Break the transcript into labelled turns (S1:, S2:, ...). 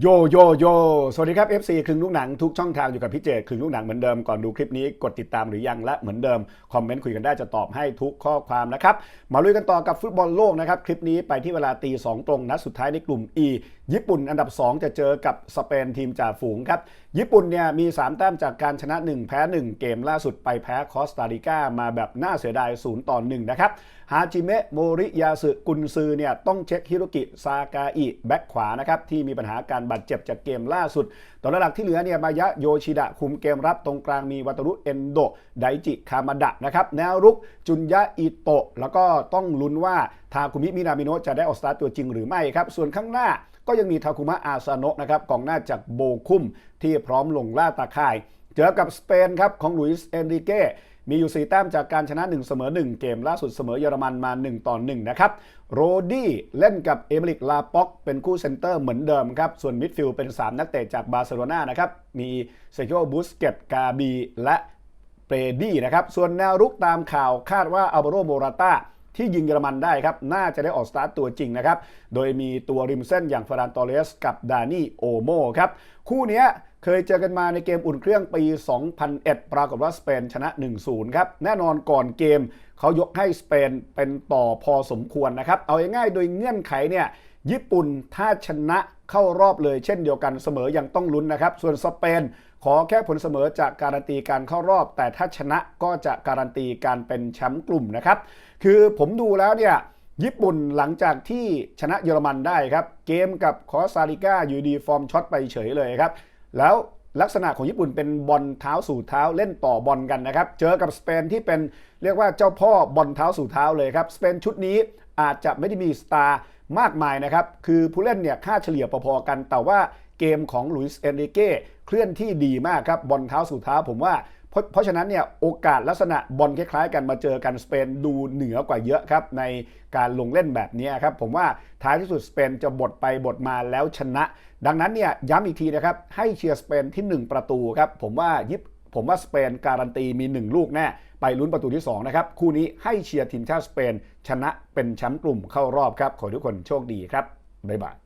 S1: โยโยโยสวัสดีครับ FC ครึ่งลูกหนังทุกช่องทางอยู่กับพี่เจครึ่งลูกหนังเหมือนเดิมก่อนดูคลิปนี้กดติดตามหรือยังและเหมือนเดิม คอมเมนต์คุยกันได้จะตอบให้ทุกข้อความนะครับ มาลุยกันต่อกับฟุตบอลโลกนะครับ คลิปนี้ไปที่เวลาตีสองตรงนัดสุดท้ายในกลุ่ม E ญี่ปุ่นอันดับ 2 จะเจอกับสเปนทีมจ่าฝูงครับ ญี่ปุ่นเนี่ยมี 3 แต้มจากการชนะ 1 แพ้ 1 เกมล่าสุดไปแพ้คอสตาริกามาแบบน่าเสียดาย0ต่อ1นะครับฮาจิเมะโมริยาสึกุนซือเนี่ยต้องเช็คฮิโรกิซากาอิแบ็คขวานะครับที่มีปัญหาการการบาดเจ็บจากเกมล่าสุดตัวหลักที่เหลือเนี่ยมายะโยชิดะคุมเกมรับตรงกลางมีวัตรุเอนโดไดจิคามาดะนะครับแนวรุกจุนยะอิโตะแล้วก็ต้องลุ้นว่าทาคุมิมินามิโนะจะได้ออกสตาร์ตตัวจริงหรือไม่ครับส่วนข้างหน้าก็ยังมีทาคุมะอาซาโนะนะครับกองหน้าจากโบคุมที่พร้อมลงล่าตาข่าย เจอกับสเปนครับของลุยส์เอนริเก้ มีอยู่ 4 แต้มจากการชนะ 1 เสมอ 1 เกมล่าสุดเสมอเยอรมันมา 1 ต่อ 1 นะครับ โรดี้เล่นกับเอเมริกลาป็อก เป็นคู่เซนเตอร์เหมือนเดิมครับ ส่วนมิดฟิลด์เป็น 3 นักเตะจากบาร์เซโลนานะครับ มีเซโ i บุสเกตกาบีและเปรดี้นะครับ ส่วนแนวรุกตามข่าวคาดว่าอัลโบโรโมราตาที่ยิงเยอรมันได้ครับ น่าจะได้ออกสตาร์ตตัวจริงนะครับ โดยมีตัวริมเส้นอย่างฟรานตอเรสกับดานี่โอโมครับ คู่นี้ เคยเจอกันมาในเกมอุ่นเครื่องปี 2001 ปรากฏว่าสเปนชนะ 1-0 ครับ แน่นอนก่อนเกมเขายกให้สเปนเป็นต่อพอสมควรนะครับ เอาง่ายๆโดยเงื่อนไขเนี่ยญี่ปุ่นถ้าชนะเข้ารอบเลยเช่นเดียวกันเสมอยังต้องลุ้นนะครับ ส่วนสเปนขอแค่ผลเสมอจากการันตีการเข้ารอบ แต่ถ้าชนะก็จะการันตีการเป็นแชมป์กลุ่มนะครับ คือผมดูแล้วเนี่ยญี่ปุ่นหลังจากที่ชนะเยอรมันได้ครับ เกมกับคอสตาริกาอยู่ดีฟอร์มช็อตไปเฉยเลยครับ แล้วลักษณะของญี่ปุ่นเป็นบอลเท้าสู่เท้าเล่นต่อบอลกันนะครับ เจอกับสเปนที่เป็นเรียกว่าเจ้าพ่อบอลเท้าสู่เท้าเลยครับ สเปนชุดนี้อาจจะไม่ได้มีสตาร์มากมายนะครับ คือผู้เล่นเนี่ยค่าเฉลี่ยพอๆกัน แต่ว่าเกมของลุยส์เอนริเก้เคลื่อนที่ดีมากครับ บอลเท้าสู่เท้าผมว่า เพราะเพราะฉะนั้นเนี่ยโอกาสลักษณะบอลคล้ายๆ กันมาเจอกันสเปนดูเหนือกว่าเยอะครับในการลงเล่นแบบนี้ครับผมว่าท้ายที่สุดสเปนจะบดไปบดมาแล้วชนะ ดังนั้นเนี่ยย้ำอีกทีนะครับให้เชียร์สเปนที่ 1 ประตูครับผมว่ายิบผมว่าสเปนการันตีมี 1 ลูกแน่ไปลุ้นประตูที่ 2 นะครับ คู่นี้ให้เชียร์ทีมชาติสเปน ชนะเป็นแชมป์กลุ่มเข้ารอบครับ ขอทุกคนโชคดีครับ บ๊ายบาย